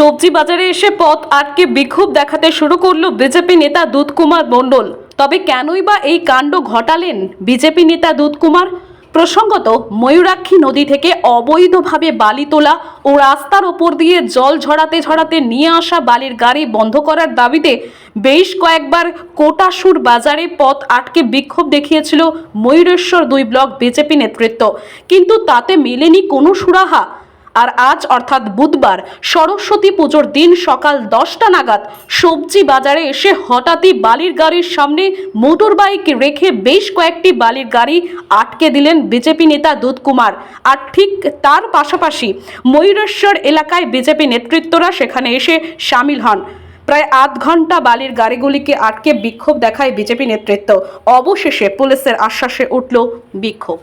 সবজি বাজারে এসে পথ আটকে বিক্ষোভ দেখাতে শুরু করল বিজেপি নেতা দুধকুমার মণ্ডল। তবে কেনই বা এই কাণ্ড ঘটালেন বিজেপি নেতা দুধকুমার? প্রসঙ্গত, ময়ূরাক্ষী নদী থেকে অবৈধভাবে বালি তোলা ও রাস্তার ওপর দিয়ে জল ঝরাতে ঝরাতে নিয়ে আসা বালির গাড়ি বন্ধ করার দাবিতে বেশ কয়েকবার কোটাসুর বাজারে পথ আটকে বিক্ষোভ দেখিয়েছিল ময়ূরেশ্বর দুই ব্লক বিজেপি নেতৃত্ব। কিন্তু তাতে মেলেনি কোনো সুরাহা। আর আজ অর্থাৎ বুধবার সরস্বতী পুজোর দিন সকাল দশটা নাগাদ সবজি বাজারে এসে হঠাৎই বালির গাড়ির সামনে মোটর বাইক রেখে বেশ কয়েকটি বালির গাড়ি আটকে দিলেন বিজেপি নেতা দুধকুমার আর ঠিক তার পাশাপাশি ময়ূরেশ্বর এলাকায় বিজেপি নেতৃত্বরা সেখানে এসে সামিল হন। প্রায় আধ ঘণ্টা বালির গাড়িগুলিকে আটকে বিক্ষোভ দেখায় বিজেপি নেতৃত্ব। অবশেষে পুলিশের আশ্বাসে উঠল বিক্ষোভ।